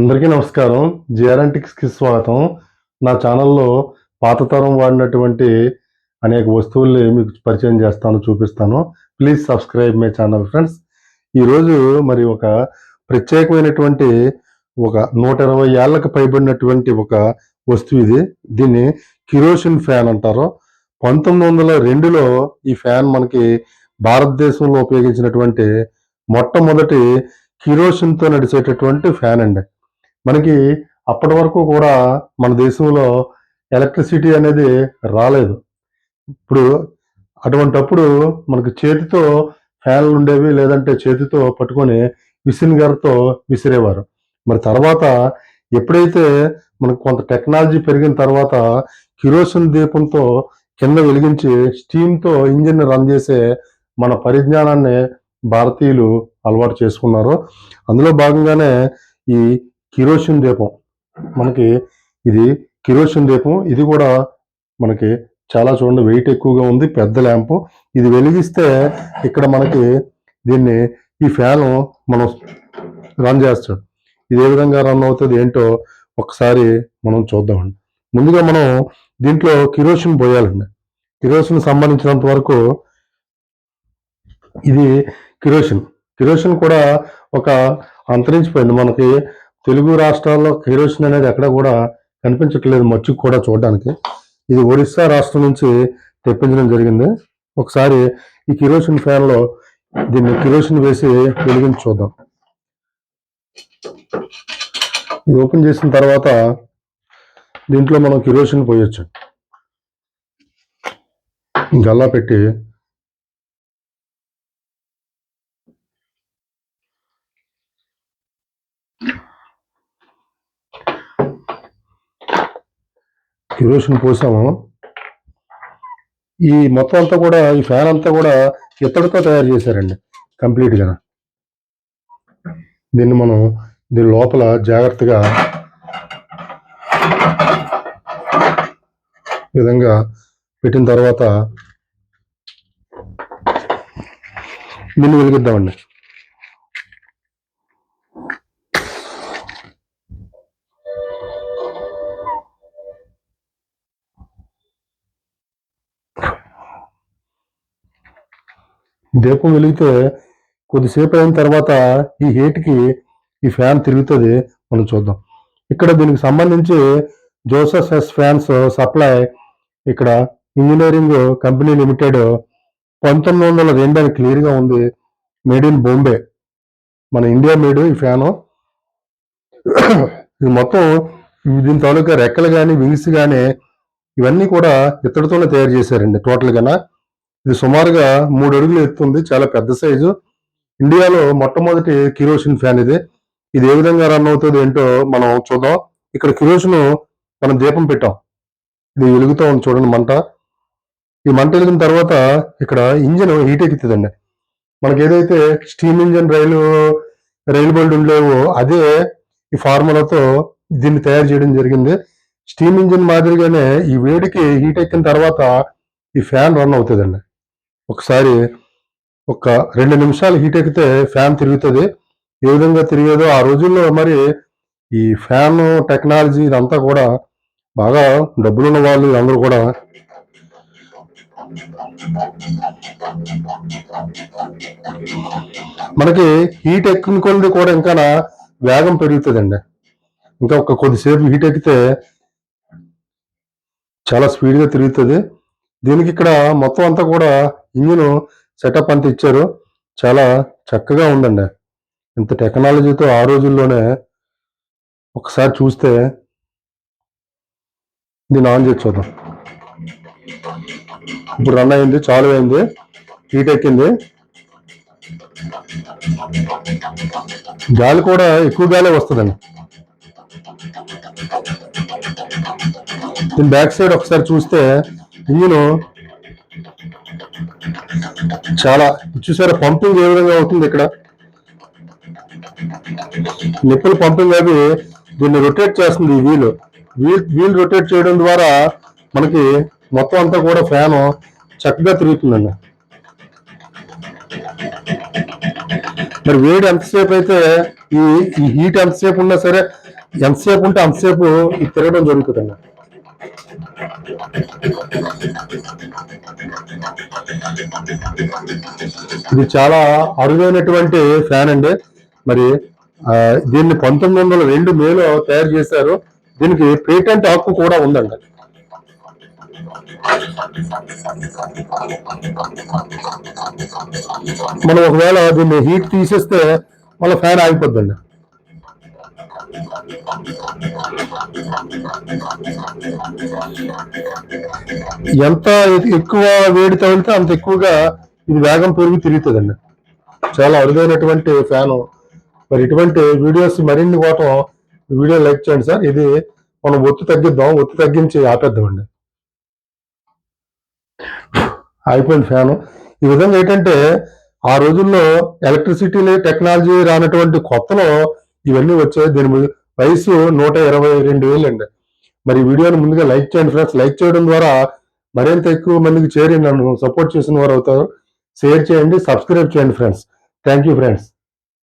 అందరికీ నమస్కారం. జిఆర్ఎంటిక్స్కి స్వాగతం. నా ఛానల్లో పాత తరం వాడినటువంటి అనేక వస్తువుల్ని మీకు పరిచయం చేస్తాను చూపిస్తాను. Please subscribe my channel friends. ఈరోజు మరి ఒక ప్రత్యేకమైనటువంటి ఒక నూట ఇరవై ఏళ్ళకు పైబడినటువంటి ఒక వస్తువు ఇది. దీన్ని కిరోసిన్ ఫ్యాన్ అంటారు. పంతొమ్మిది వందల రెండులో ఈ ఫ్యాన్ మనకి భారతదేశంలో ఉపయోగించినటువంటి మొట్టమొదటి కిరోసిన్తో నడిచేటటువంటి ఫ్యాన్ అండి. మనకి అప్పటి వరకు కూడా మన దేశంలో ఎలక్ట్రిసిటీ అనేది రాలేదు. ఇప్పుడు అటువంటప్పుడు మనకు చేతితో ఫ్యాన్లు ఉండేవి లేదంటే చేతితో పట్టుకొని విసిన్ గారితో విసిరేవారు. మరి తర్వాత ఎప్పుడైతే మనకు కొంత టెక్నాలజీ పెరిగిన తర్వాత కిరోసిన్ దీపంతో కింద వెలిగించి స్టీమ్తో ఇంజిన్ రన్ చేసే మన పరిజ్ఞానాన్ని భారతీయులు అలవాటు చేసుకున్నారు. అందులో భాగంగానే ఈ కిరోసిన్ దీపం. మనకి ఇది కిరోసిన్ దీపం. ఇది కూడా మనకి చాలా చూడండి వెయిట్ ఎక్కువగా ఉంది పెద్ద ల్యాంపు. ఇది వెలిగిస్తే ఇక్కడ మనకి దీన్ని ఈ ఫ్యాన్ మనం రన్ చేస్తాడు ఇది ఏ విధంగా రన్ అవుతుంది ఏంటో ఒకసారి మనం చూద్దామండి. ముందుగా మనం దీంట్లో కిరోసిన్ పోయాలండి. కిరోసిన్ సంబంధించినంత వరకు ఇది కిరోసిన్. కిరోసిన్ కూడా ఒక అంతరించిపోయింది. మనకి తెలుగు రాష్ట్రాల్లో కిరోసిన్ అనేది ఎక్కడ కూడా కనిపించట్లేదు మచ్చి కూడా చూడడానికి. ఇది ఒరిస్సా రాష్ట్రం నుంచి తెప్పించడం జరిగింది. ఒకసారి ఈ కిరోసిన్ ఫ్యాన్లో దీన్ని కిరోసిన్ వేసి వెలిగించి చూద్దాం. ఇది ఓపెన్ చేసిన తర్వాత దీంట్లో మనం కిరోసిన్ పోయొచ్చు. గల్లా పెట్టి కిరోసిన్ పోసాము. ఈ మొత్తం అంతా కూడా ఈ ఫ్యాన్ అంతా కూడా ఇత్తడితో తయారు చేశారండి కంప్లీట్గా దీన్ని మనం దీని లోపల జాగ్రత్తగా ఈ విధంగా పెట్టిన తర్వాత దీన్ని వెలిగిద్దామండి. దీపం వెలిగితే కొద్దిసేపు అయిన తర్వాత ఈ హీట్కి ఈ ఫ్యాన్ తిరుగుతుంది. మనం చూద్దాం. ఇక్కడ దీనికి సంబంధించి జోసెస్ ఎస్ ఫ్యాన్స్ సప్లై ఇక్కడ ఇంజనీరింగ్ కంపెనీ లిమిటెడ్ పంతొమ్మిది వందల రెండు అని క్లియర్గా ఉంది. Made in Bombay. మన ఇండియా మేడ్ ఈ ఫ్యాను. ఇది మొత్తం దీని తాలూకా రెక్కలు కానీ వింగ్స్ కానీ ఇవన్నీ కూడా ఇత్తడితోనే తయారు చేశారండి. టోటల్గా ఇది సుమారుగా మూడు అడుగులు ఎత్తుంది చాలా పెద్ద సైజు. ఇండియాలో మొట్టమొదటి కిరోసిన్ ఫ్యాన్ ఇది. ఇది ఏ విధంగా రన్ అవుతుంది ఏంటో మనం చూద్దాం. ఇక్కడ కిరోసిన్ మనం దీపం పెట్టాం. ఇది వెలుగుతూ ఉంది చూడండి మంట. ఈ మంట వెలిగిన తర్వాత ఇక్కడ ఇంజిన్ హీట్ ఎక్కుతుందండి. మనకి ఏదైతే స్టీమ్ ఇంజిన్ రైలు రైలు బల్డ్ ఉండేవో అదే ఈ ఫార్ములాతో దీన్ని తయారు చేయడం జరిగింది. స్టీమ్ ఇంజిన్ మాదిరిగానే ఈ వేడికి హీట్ ఎక్కిన తర్వాత ఈ ఫ్యాన్ రన్ అవుతుందండి. ఒకసారి ఒక రెండు నిమిషాలు హీట్ ఎక్కితే ఫ్యాన్ తిరుగుతుంది. ఏ విధంగా తిరిగేదో ఆ రోజుల్లో మరి ఈ ఫ్యాన్ టెక్నాలజీ ఇదంతా కూడా బాగా డబ్బులున్న వాళ్ళు అందరూ కూడా మనకి హీట్ ఎక్కిన కొలది కూడా ఇంకా వేగం పెరుగుతుందండి. ఇంకా ఒక కొద్దిసేపు హీట్ ఎక్కితే చాలా స్పీడ్గా తిరుగుతుంది. దీనికి ఇక్కడ మొత్తం అంతా కూడా ఇంజిన్ సెటప్ అంత ఇచ్చారు. చాలా చక్కగా ఉందండి. ఇంత టెక్నాలజీతో ఆ రోజుల్లోనే ఒకసారి చూస్తే దీన్ని ఆన్ చేసి చూద్దాం. ఇప్పుడు రన్ అయింది చాలు అయింది హీట్ ఎక్కింది. గాలి కూడా ఎక్కువ గాలే వస్తుందండి. దీని బ్యాక్ సైడ్ ఒకసారి చూస్తే ఇంజిన్ చాలా చూసారా పంపింగ్ ఏ విధంగా అవుతుంది ఇక్కడ? నిప్పులు పంపింగ్ అవి దీన్ని రొటేట్ చేస్తుంది ఈ వీల్ వీల్ వీల్ రొటేట్ చేయడం ద్వారా మనకి మొత్తం అంతా కూడా ఫ్యాన్ చక్కగా తిరుగుతుందండి. మరి వేడి ఎంతసేపు అయితే ఈ ఈ హీట్ ఎంతసేపు ఉన్నా సరే ఎంతసేపు ఉంటే అంతసేపు ఇది తిరగడం జరుగుతుందండి. ఇది చాలా అరుదైనటువంటి ఫ్యాన్ అండి. మరి దీన్ని పంతొమ్మిది వందల రెండు మేలో తయారు చేశారు. దీనికి పేటెంట్ హక్కు కూడా ఉందండి. మనం ఒకవేళ దీన్ని హీట్ తీసేస్తే మళ్ళీ ఫ్యాన్ ఆగిపోద్దండి. ఎంత ఎక్కువ వేడి తగిలితే అంత ఎక్కువగా ఇది వేగం పెరిగి తిరుగుతుందండి. చాలా అరుదైనటువంటి ఫ్యాను. మరి ఇటువంటి వీడియోస్ మరిన్ని కోటం వీడియో లైక్ చేయండి సార్. ఇది మనం ఒత్తు తగ్గిద్దాం. ఒత్తు తగ్గించి ఆపేద్దామండి. అయిపోయింది ఫ్యాను. ఈ విధంగా ఏంటంటే ఆ రోజుల్లో ఎలక్ట్రిసిటీ టెక్నాలజీ రానటువంటి కొత్తలో ఇవన్నీ వచ్చాయి దీని మీద వయసు నూట ఇరవై రెండు వేలు అండి మరి వీడియోని ముందుగా లైక్ చేయండి ఫ్రెండ్స్. లైక్ చేయడం ద్వారా మరింత ఎక్కువ మందికి చేరి నన్ను సపోర్ట్ చేసిన వారు అవుతారు. షేర్ చేయండి సబ్స్క్రైబ్ చేయండి ఫ్రెండ్స్. Thank you friends.